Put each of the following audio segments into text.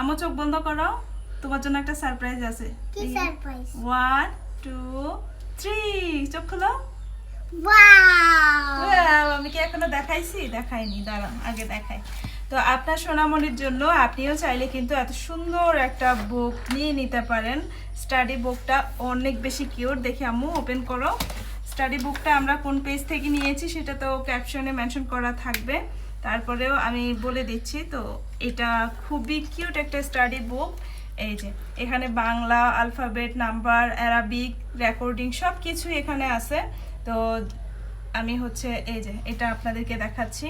আমো চোখ বন্ধ করাও তোমার জন্য একটা সারপ্রাইজ আছে। কি সারপ্রাইজ ওয়ান টু থ্রি চোখ খোলো। ওয়াও আমি কি এখনও দেখাইছি? দেখাইনি দাঁড়ান আগে দেখাই। তো আপনার সোনামণির জন্য আপনিও চাইলে কিন্তু এত সুন্দর একটা বুক নিয়ে নিতে পারেন। স্টাডি বুকটা অনেক বেশি কিউট দেখে আম্মু ওপেন করো। স্টাডি বুকটা আমরা কোন পেজ থেকে নিয়েছি সেটা তো ক্যাপশনে মেনশন করা থাকবে। তারপরেও আমি বলে দিচ্ছি তো এটা খুবই কিউট একটা স্টাডি বুক এই যে এখানে Bangla alphabet number Arabic recording সব কিছু এখানে আছে। তো আমি হচ্ছে এই যে এটা আপনাদেরকে দেখাচ্ছি।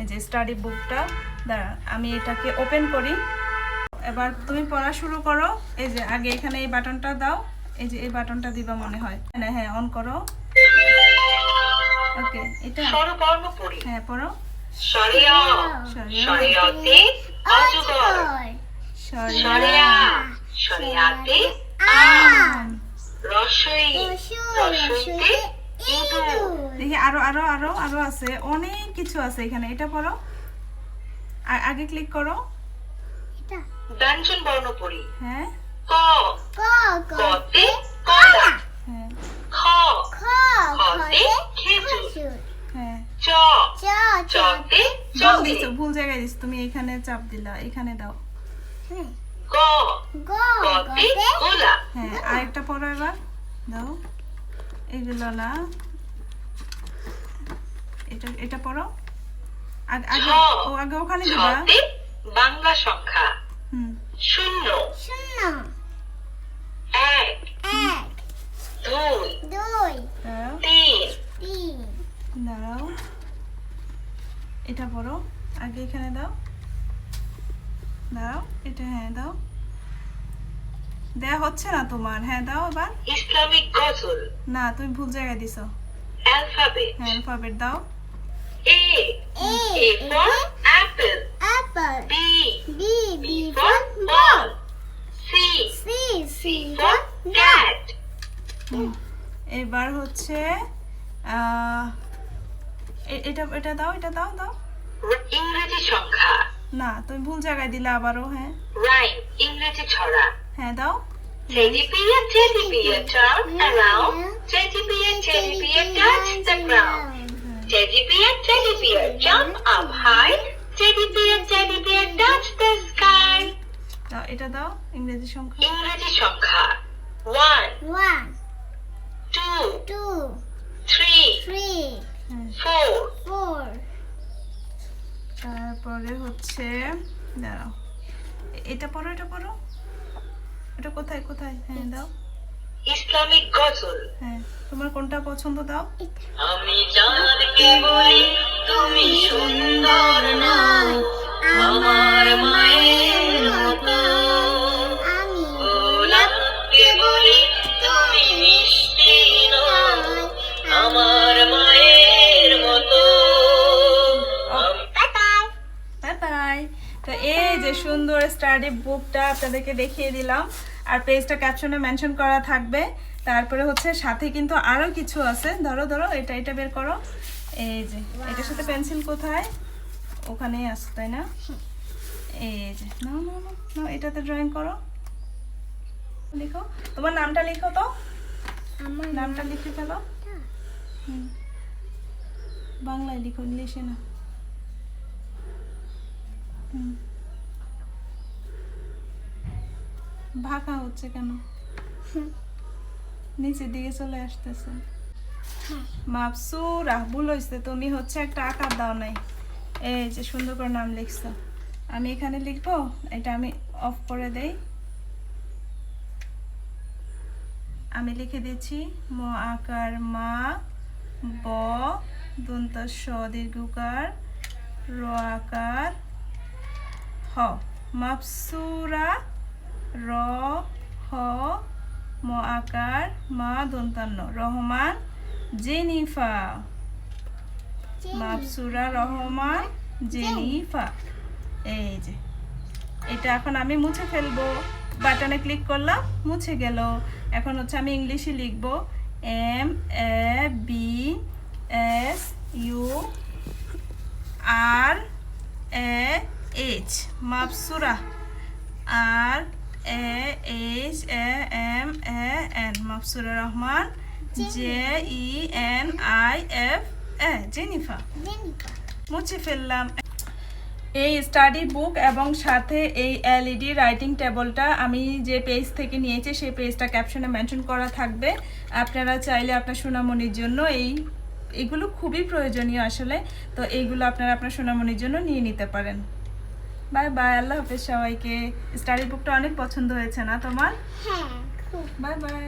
এই যে স্টাডি বুকটা দাঁড়া আমি এটাকে ওপেন করি। এবার তুমি পড়া শুরু করো। এই যে আগে এখানে এই বাটনটা দাও। এই যে এই বাটনটা দিবা মনে হয়। হ্যাঁ হ্যাঁ অন করো। ওকে এটা হ্যাঁ পড়ো। অজগর আম। রসই রসইতে দেখি আরও আরও আরও আরও আছে। অনেক কিছু আছে এখানে। এটা পড়ো। আগে ক্লিক করো। ব্যঞ্জন বর্ণ পড়ি হ্যাঁ। ক। ক ক কতে কলা। হ্যাঁ। খ। খতে খেজুর। হ্যাঁ। চতে ভুল জায়গায় দিছো তুমি এখানে চাপ দিলা এখানে দাও। গ। গ গতে গতে গোলা। হ্যাঁ আরেকটা পড়ো এবার দাও। এগুলো না। এটা এটা পড়ো। আগে ও আগে ওখানে দিবা। বাংলা সংখ্যা। হুম। শূন্য এক এক দুই দুই দাও তিন তিন দাও এটা পড়ো আগে এখানে দাও। দাও এটা হ্যাঁ দাও। দেয়া হচ্ছে না তোমার। হ্যাঁ দাও এবার ইসলামিক গজল। না তুমি ভুল জায়গায় দিছো। অ্যালফাবেট। হ্যাঁ অ্যালফাবেট দাও। B B B B for for ball ball C C C C for for cat এবার হচ্ছে আহ, এটা এটা দাও এটা দাও দাও। না তুমি ভুল জায়গায় দিলে আবারও হ্যাঁ রাইম ইংরেজি ছড়া হ্যাঁ দাও Teddy bear, teddy bear, turn around. Teddy bear, teddy bear, touch the ground. Teddy bear, teddy bear, jump up high. Teddy bear, teddy bear, touch the sky. দাও এটা দাও ইংরেজি সংখ্যা ইংরেজি সংখ্যা one, one two, two three, three হ্যাঁ four, four তারপরে হচ্ছে দাঁড়াও। এটা পড়ো এটা পড়ো। এটা কোথায় কোথায়? হ্যাঁ দাও। ইসলামিক গজল। হ্যাঁ তোমার কোনটা পছন্দ দাও? আমি এই সুন্দর স্টাডি বুকটা আপনাদেরকে দেখিয়ে দিলাম। আর পেজটা ক্যাপশনে মেনশন করা থাকবে। তারপরে হচ্ছে সাথে কিন্তু আরও কিছু আছে। ধরো ধরো এটা এটা বের করো। এই যে এটার সাথে পেন্সিল কোথায়? ওখানেই আছে তাই না? এই যে না না না এটাতে ড্রয়িং করো। লিখো। তোমার নামটা লিখো তো। আমার নামটা লিখে ফেলো। বাংলায় লিখো ইংলিশে না। হুম। ভাকা হচ্ছে কেন? নিচের দিকে চলে আসতেছে। মাপসুরা ভুল হয়েছে। তুমি হচ্ছে একটা আকার দাও নাই। এই যে সুন্দর করে নাম লিখছো। আমি এখানে লিখব এটা আমি অফ করে দেই। আমি লিখে দিচ্ছি ম আকার মা ব দন্ত স দীর্ঘকার র আকার হ। মাপসুরা র হ ম আকার মা দন্তান্ন। রহমান জেনিফা। মাপসুরা রহমান জেনিফা। এই যে, এটা এখন আমি মুছে ফেলব। বাটনে ক্লিক করলাম, মুছে গেল। এখন হচ্ছে আমি ইংলিশে লিখব, M, A, B, S, U, R, A, H. Mapsura R A H A M A N Mafsura Rahman J E N I F A Jenifa মুছে ফেললাম। এই স্টাডি বুক এবং সাথে এই এলইডি রাইটিং টেবলটা আমি যে পেজ থেকে নিয়েছি সেই পেজটা ক্যাপশনে মেনশন করা থাকবে। আপনারা চাইলে আপনার সোনামণির জন্য এই এগুলো খুবই প্রয়োজনীয় আসলে। তো এইগুলো আপনারা আপনার সোনামণির জন্য নিয়ে নিতে পারেন। বাই বাই আল্লাহ হাফেজ সবাইকে। স্টাডি বুকটা অনেক পছন্দ হয়েছে না তোমার? হ্যাঁ বাই বাই